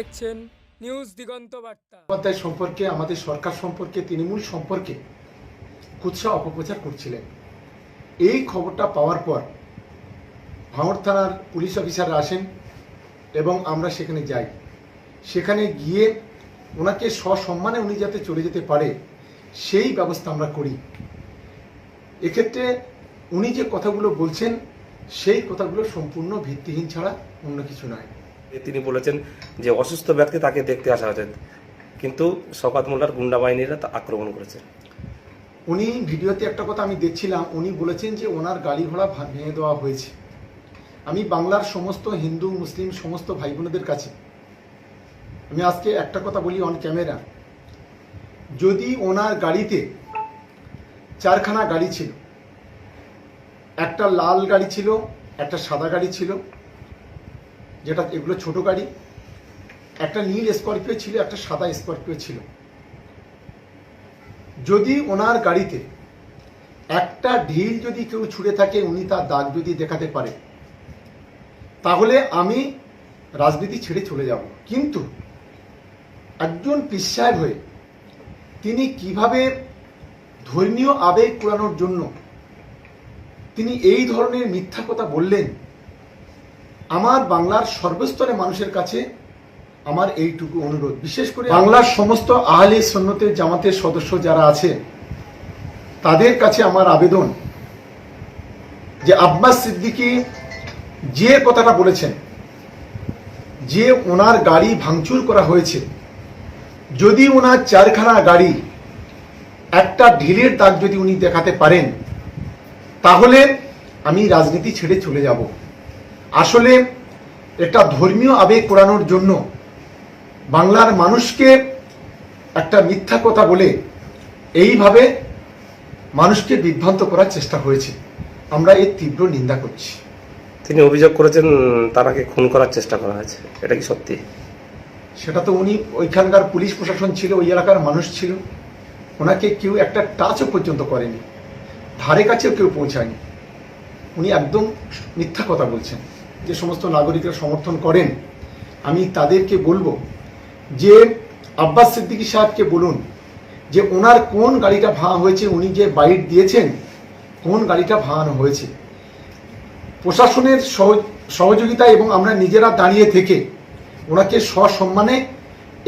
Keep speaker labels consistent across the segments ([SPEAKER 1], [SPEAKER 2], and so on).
[SPEAKER 1] দেখছেন নিউজ দিগন্ত বার্তা।
[SPEAKER 2] সম্পর্কে, আমাদের সরকার সম্পর্কে, তৃণমূল সম্পর্কে কুৎসা অপপ্রচার করছিলেন। এই খবরটা পাওয়ার পর ভাঙড় থানার পুলিশ অফিসাররা আসেন এবং আমরা সেখানে যাই। সেখানে গিয়ে ওনাকে সসম্মানে উনি যাতে চলে যেতে পারে, সেই ব্যবস্থা আমরা করি। এক্ষেত্রে উনি যে কথাগুলো বলছেন, সেই কথাগুলো সম্পূর্ণ ভিত্তিহীন ছাড়া অন্য কিছু নয়।
[SPEAKER 3] তিনি বলেছেন যে অসুস্থ ব্যক্তি তাকে দেখতে আসা হয়েছে। কিন্তু শকাত মোল্লার গুন্ডা বাহিনীরা তা আক্রমণ করেছে।
[SPEAKER 2] উনি ভিডিওতে একটা কথা আমি দেখছিলাম, উনি বলেছেন যে ওনার গাড়ি ঘোড়া ভেঙে দেওয়া হয়েছে। আমি বাংলার সমস্ত হিন্দু, মুসলিম, সমস্ত ভাই বোনেদের কাছে, আমি আজকে একটা কথা বলি অন ক্যামেরা যদি ওনার গাড়িতে চারখানা গাড়ি ছিল, একটা লাল গাড়ি ছিল, একটা সাদা গাড়ি ছিল যেটা এগুলো ছোট গাড়ি, একটা নীল স্করপিও ছিল, একটা সাদা স্করপিও ছিল। যদি ওনার গাড়িতে একটা ঢিল যদি কেউ ছুঁড়ে থাকে, উনি তার দাগ যদি দেখাতে পারে, তাহলে আমি রাজনীতি ছেড়ে চলে যাব। কিন্তু একজন পিসায় হয়ে তিনি কীভাবে ধর্মীয় আবেগ পুরানোর জন্য তিনি এই ধরনের মিথ্যা কথা বললেন আমার বাংলার সর্বস্তরে মানুষের কাছে আমার এইটুকু অনুরোধ। বিশেষ করে বাংলার সমস্ত আহলে সন্ন্যতের জামাতের সদস্য যারা আছে, তাদের কাছে আমার আবেদন যে আব্বাস সিদ্দিকি যে কথাটা বলেছেন, যে ওনার গাড়ি ভাঙচুর করা হয়েছে, যদি ওনার চারখানা গাড়ি একটা ঢিলের দাগ যদি উনি দেখাতে পারেন, তাহলে আমি রাজনীতি ছেড়ে চলে যাব। আসলে একটা ধর্মীয় আবেগ পোড়ানোর জন্য বাংলার মানুষকে একটা মিথ্যা কথা বলে এইভাবে মানুষকে বিভ্রান্ত করার চেষ্টা হয়েছে। আমরা এর তীব্র নিন্দা করছি।
[SPEAKER 3] তিনি অভিযোগ করেছেন তারাকে খুন করার চেষ্টা করা হয়েছে। এটা কি সত্যি?
[SPEAKER 2] সেটা তো উনি ওইখানকার পুলিশ প্রশাসন ছিল ওই এলাকার মানুষ ছিল। ওনাকে কেউ একটা টাচও পর্যন্ত করেনি। ধারে কাছেও কেউ পৌঁছায়নি। উনি একদম মিথ্যা কথা বলছেন। যে সমস্ত নাগরিকরা সমর্থন করেন, আমি তাদেরকে বলব যে আব্বাস সিদ্দিকী সাহেবকে বলুন যে ওনার কোন গাড়িটা ভাঙা হয়েছে, উনি যে বাইট দিয়েছেন, কোন গাড়িটা ভাঙানো হয়েছে। প্রশাসনের সহযোগিতা এবং আমরা নিজেরা দাঁড়িয়ে থেকে ওনাকে সসম্মানে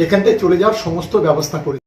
[SPEAKER 2] এখান থেকে চলে যাওয়ার সমস্ত ব্যবস্থা করি